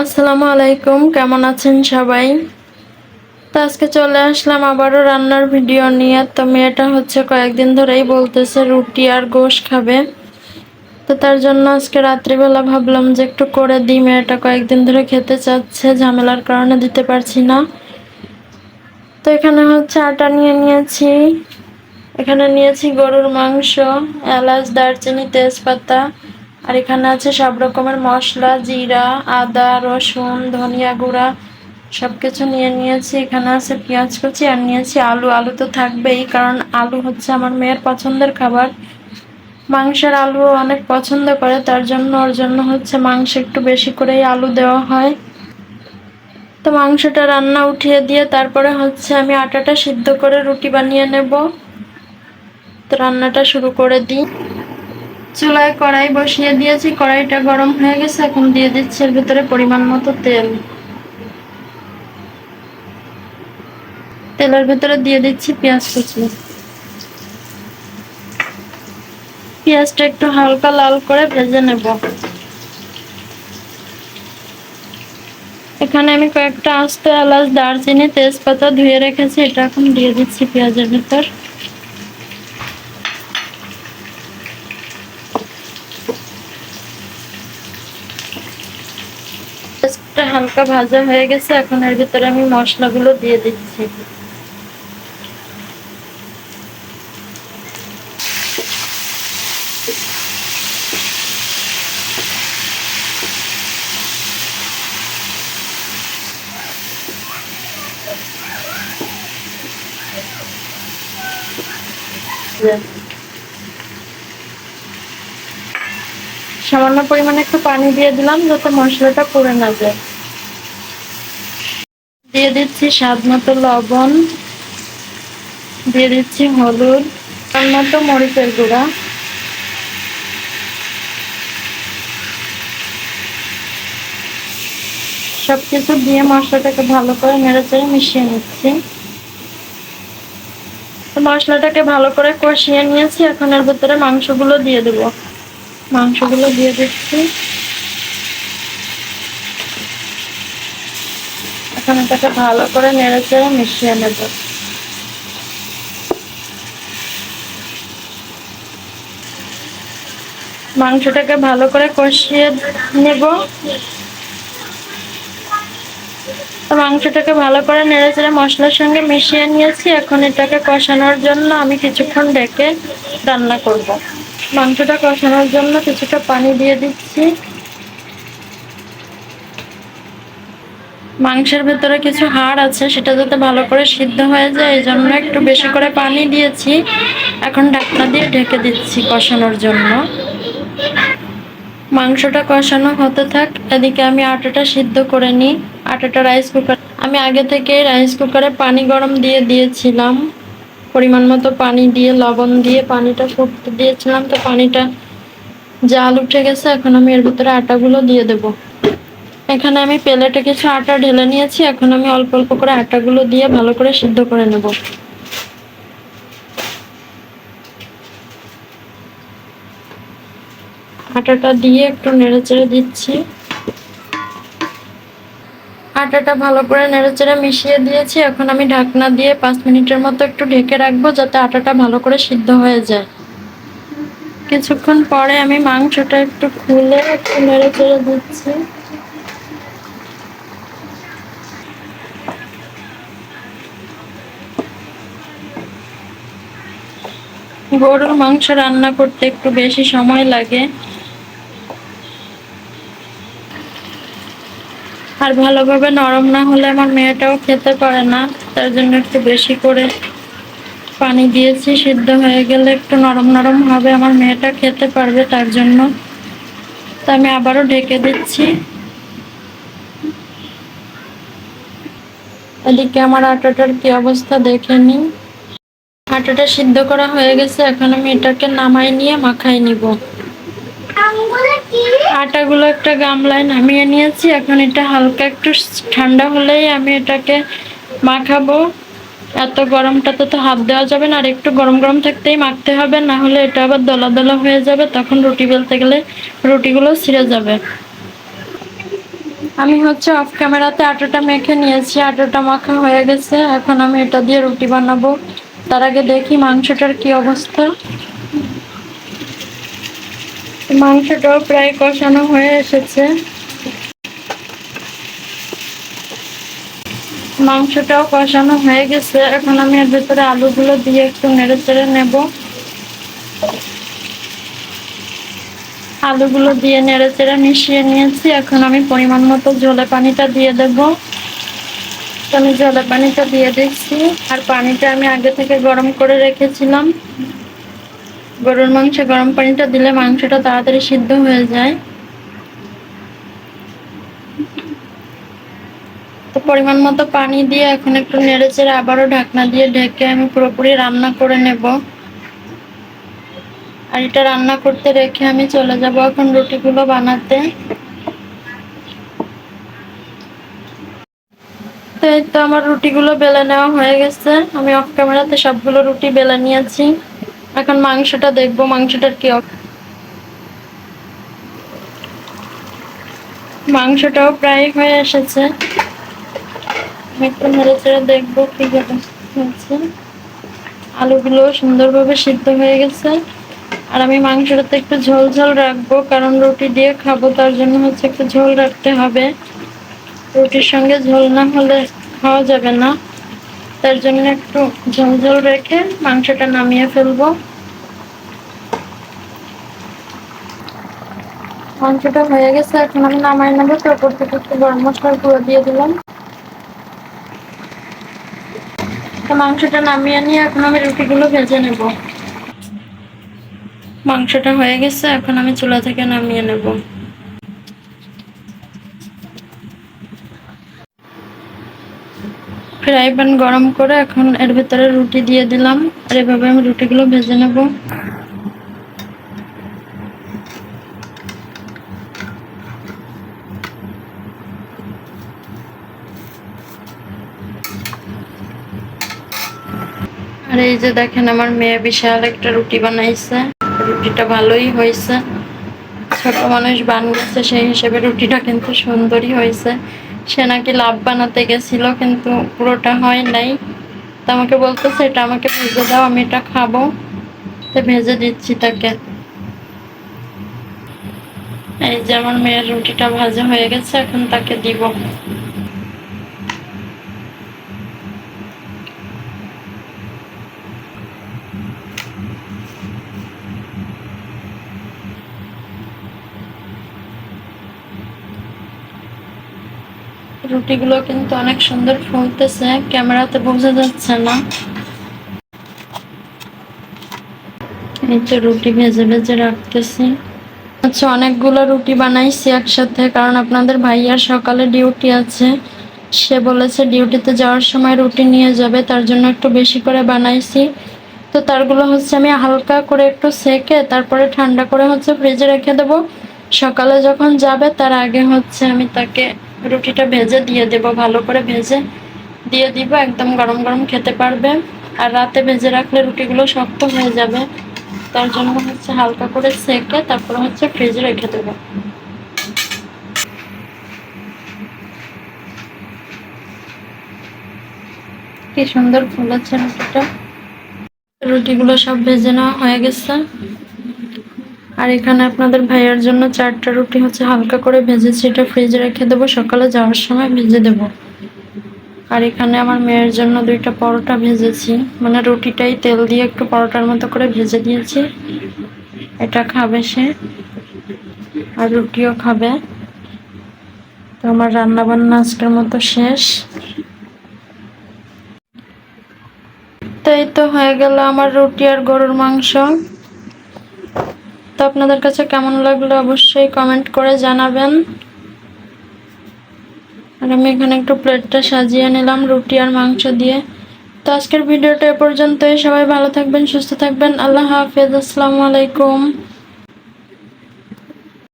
আসসালামু আলাইকুম, কেমন আছেন সবাই? তো আজকে চলে আসলাম আবারও রান্নার ভিডিও নিয়ে। তো মেয়েটা হচ্ছে কয়েকদিন ধরেই বলতেছে রুটি আর গোশ খাবে। তো তার জন্য আজকে রাত্রিবেলা ভাবলাম যে একটু করে দিই। মেয়েটা কয়েকদিন ধরে খেতে চাচ্ছে, ঝামেলার কারণে দিতে পারছি না। তো এখানে হচ্ছে আটা নিয়ে নিয়েছি। এখানে নিয়েছি গরুর মাংস, এলাচ, দারচিনি, তেজপাতা। আর এখানে আছে সব রকমের মশলা, জিরা, আদা, রসুন, ধনিয়া গুঁড়া সব কিছু নিয়ে নিয়েছি। এখানে আছে পেঁয়াজ কুচি আর নিয়েছি আলু। আলু তো থাকবেই, কারণ আলু হচ্ছে আমার মেয়ের পছন্দের খাবার। মাংসের আলু অনেক পছন্দ করে, তার জন্য ওর জন্য হচ্ছে মাংস একটু বেশি করেই আলু দেওয়া হয়। তো মাংসটা রান্না উঠিয়ে দিয়ে তারপরে হচ্ছে আমি আটাটা সিদ্ধ করে রুটি বানিয়ে নেব। তো রান্নাটা শুরু করে দিই। চুলায় কড়াই বসিয়ে দিয়েছি, কড়াইটা গরম হয়ে গেছে, এখন দিয়ে দিচ্ছি এর ভিতরে পরিমাণ মতো তেল। তেলের ভিতরে দিয়ে দিচ্ছি পেঁয়াজ কুচি। পেঁয়াজটা একটু হালকা লাল করে ভেজে নেব। এখানে আমি কয়েকটা আস্ত এলাচ, দারচিনি, তেজপাতা ধুয়ে রেখেছি, এটা এখন দিয়ে দিচ্ছি পেঁয়াজের ভিতর। হালকা ভাজা হয়ে গেছে, এখন এর ভিতরে আমি মশলাগুলো দিয়ে দিচ্ছি। সামান্য পরিমাণে একটু পানি দিয়ে দিলাম যাতে মশলাটা পুড়ে না যায়। দিয়ে দিচ্ছি স্বাদ মতো লবণ, দিয়ে দিচ্ছি হলুদ মতো মরিচের গুঁড়া। সবকিছু দিয়ে মশলাটাকে ভালো করে নেড়ে চেড়ে মিশিয়ে নিচ্ছি। মশলাটাকে ভালো করে কষিয়ে নিয়েছি, এখন এর ভিতরে মাংসগুলো দিয়ে দেবো। মাংসগুলো দিয়ে দিচ্ছি। এখন এটাকে ভালো করে নেড়ে চেড়ে মিশিয়ে নেব। মাংসটাকে ভালো করে কষিয়ে নেব। মাংসটাকে ভালো করে নেড়ে চেড়ে মশলার সঙ্গে মিশিয়ে নিয়েছি। এখন এটাকে কষানোর জন্য আমি কিছুক্ষণ ডেকে রান্না করব। মাংসটা কষানোর জন্য কিছুটা পানি দিয়ে দিচ্ছি। মাংসের ভেতরে কিছু হাড় আছে, সেটা যাতে ভালো করে সিদ্ধ হয়ে যায়, এই জন্য একটু বেশি করে পানি দিয়েছি। এখন ঢাকনা দিয়ে ঢেকে দিচ্ছি কষানোর জন্য। মাংসটা কষানো হতে থাক, এদিকে আমি আটাটা সিদ্ধ করে নিই। আটাটা রাইস কুকার আমি আগে থেকে রাইস কুকারে পানি গরম দিয়ে দিয়েছিলাম। পরিমাণ মতো পানি দিয়ে, লবণ দিয়ে পানিটা ফুটতে দিয়েছিলাম, তো পানিটা জাল উঠে গেছে, এখন আমি এর ভিতরে আটাগুলো দিয়ে দেব। এখানে আমি প্লেটে কিছু আটা ঢেলে নিয়েছি। এখন আমি অল্প অল্প করে আটাগুলো দিয়ে ভালো করে সিদ্ধ করে নেব। আটাটা দিয়ে একটু নেড়ে চেড়ে দিচ্ছি। আটাটা ভালো করে নেড়েচেড়ে মিশিয়ে দিয়েছি। এখন আমি ঢাকনা দিয়ে পাঁচ মিনিটের মতো একটু ঢেকে রাখব যাতে আটাটা ভালো করে সিদ্ধ হয়ে যায়। কিছুক্ষণ পরে আমি মাংসটা একটু খুলে একটু নেড়ে চেড়ে দিচ্ছি। গরুর মাংস রান্না করতে একটু বেশি সময় লাগে। আর ভালোভাবে নরম না হলে আমার মেয়েটাও খেতে পারে না, তার জন্য একটু বেশি করে পানি দিয়েছি, সিদ্ধ হয়ে গেলে একটু নরম নরম হবে, আমার মেয়েটা খেতে পারবে তার জন্য। তা আমি আবারও ঢেকে দিচ্ছি। এদিকে আমার আটাটার কি অবস্থা দেখে নিই আটাটা সিদ্ধ করা হয়ে গেছে এখন আমি এটাকে নামাই নিয়ে মাখাই নিব। আটাগুলো একটা গামলায় নামিয়ে নিয়েছি এখন এটা হালকা একটু ঠান্ডা হলেই আমি এটাকে মাখাবো। এত গরমটাতে তো হাত দেওয়া যাবে না আর একটু গরম গরম থাকতেই মাখতে হবে না হলে এটা আবার দলা দলা হয়ে যাবে তখন রুটি বেলতে গেলে রুটিগুলো ছিঁড়ে যাবে। আমি হচ্ছে অফ ক্যামেরাতে আটাটা মেখে নিয়েছি আটাটা মাখা হয়ে গেছে এখন আমি এটা দিয়ে রুটি বানাবো। তার আগে দেখি মাংসটার কি অবস্থা। মাংসটাও প্রায় কষানো হয়ে এসেছে। মাংসটাও কষানো হয়ে গেছে। এখন আমি এর ভেতরে আলুগুলো দিয়ে একটু নেড়ে চেড়ে নেব। আলুগুলো দিয়ে নেড়ে চেড়ে মিশিয়ে নিয়েছি। এখন আমি পরিমাণ মতো জলে পানিটা দিয়ে দেব। আমি জলে পানিটা দিয়ে দিচ্ছি আর পানিটা আমি আগে থেকে গরম করে রেখেছিলাম। গরুর মাংসে, গরম পানিটা দিলে মাংসটা তাড়াতাড়ি সিদ্ধ হয়ে যায়। তো পরিমাণ মতো পানি দিয়ে এখন একটু নেড়ে চেড়ে আবারও ঢাকনা দিয়ে ঢেকে আমি পুরোপুরি রান্না করে নেব। আর এটা রান্না করতে রেখে আমি চলে যাব এখন রুটিগুলো বানাতে। তো এই তো আমার রুটিগুলো বেলে নেওয়া হয়ে গেছে। আমি অফ ক্যামেরাতে সবগুলো রুটি বেলে নিয়েছি। এখন মাংসটা দেখব, মাংসটার কি মাংসটাও প্রায় হয়ে এসেছে। একটু দেখব কি হয়েছে। আলুগুলো সুন্দরভাবে সিদ্ধ হয়ে গেছে। আর আমি মাংসটাতে একটু ঝোল ঝোল রাখব, কারণ রুটি দিয়ে খাব, তার জন্য হচ্ছে একটু ঝোল রাখতে হবে। রুটির সঙ্গে ঝোল না হলে খাওয়া যাবে না। তার জন্য একটু ঝোল ঝোল রেখে মাংসটা নামিয়ে ফেলব। মাংসটা হয়ে গেছে, এখন আমি নামাই নেব। তো ওপর থেকে একটু গরম মশলার গুঁড়ো দিয়ে দিলাম। তো মাংসটা নামিয়ে নিয়ে এখন আমি রুটিগুলো ভেজে নেব। মাংসটা হয়ে গেছে, এখন আমি চুলা থেকে নামিয়ে নেব। ফ্রাই প্যান গরম করে এখন এর ভেতরে রুটি দিয়ে দিলাম। আর এভাবে আমি রুটিগুলো ভেজে নেব। আর এই যে দেখেন আমার মেয়ে বিশাল একটা রুটি বানাইছে। রুটিটা ভালোই হয়েছে। ছোট মানুষ বানিয়েছে সেই হিসেবে রুটিটা কিন্তু সুন্দরই হয়েছে। সে নাকি লাভ বানাতে গেছিল, কিন্তু পুরোটা হয় নাই। তো আমাকে বলতেছে, এটা আমাকে ভেজে দাও, আমি এটা খাব। তো ভেজে দিচ্ছি তাকে। এই যে আমার মেয়ের রুটিটা ভাজা হয়ে গেছে, এখন তাকে দিব। রুটিগুলো কিন্তু অনেক সুন্দর ফুলতেছে, ক্যামেরাতে বোঝা যাচ্ছে না। রুটি ভেজে ভেজে রাখতেছি। আচ্ছা অনেকগুলো রুটি বানাইছি একসাথে, কারণ আপনাদের ভাইয়ার সকালে ডিউটি আছে। সে বলেছে ডিউটিতে যাওয়ার সময় রুটি নিয়ে যাবে, তার জন্য একটু বেশি করে বানাইছি। তো তারগুলো হচ্ছে আমি হালকা করে একটু সেকে, তারপরে ঠান্ডা করে হচ্ছে ফ্রিজে রেখে দেবো। সকালে যখন যাবে, তার আগে হচ্ছে আমি তাকে রুটিটা ভেজে দিয়ে দেব, ভালো করে ভেজে দিয়ে দিব, একদম গরম গরম খেতে পারবে। আর রাতে ভেজে রাখলে রুটিগুলো শক্ত হয়ে যাবে। তার জন্য হচ্ছে হালকা করে সেকে তারপর হচ্ছে ফ্রিজে রেখে দেবো। কি সুন্দর ফুলেছে রুটিটা। রুটিগুলো সব ভেজে নেওয়া হয়ে গেছে। আর এখানে আপনাদের ভাইয়ার জন্য চারটা রুটি হচ্ছে, হালকা করে ভেজেছি এটা ফ্রিজে রেখে দেবো, সকালে যাওয়ার সময় ভেজে দেব। আর এখানে আমার মেয়ের জন্য দুইটা পরোটা ভেজেছি মানে রুটিটাই তেল দিয়ে একটু পরোটার মতো করে ভেজে দিয়েছি এটা খাবে সে, আর রুটিও খাবে। তো আমার রান্নাবান্না আজকের মতো শেষ। তো এই তো হয়ে গেল আমার রুটি আর গরুর মাংস। তো আপনাদের কাছে কেমন লাগল অবশ্যই কমেন্ট করে জানাবেন। আর আমি এখানে একটু প্লেটটা সাজিয়ে নিলাম রুটি আর মাংস দিয়ে। তো আজকের ভিডিওটা এ পর্যন্তই। সবাই ভালো থাকবেন, সুস্থ থাকবেন। আল্লাহ হাফেজ। আসসালামু আলাইকুম।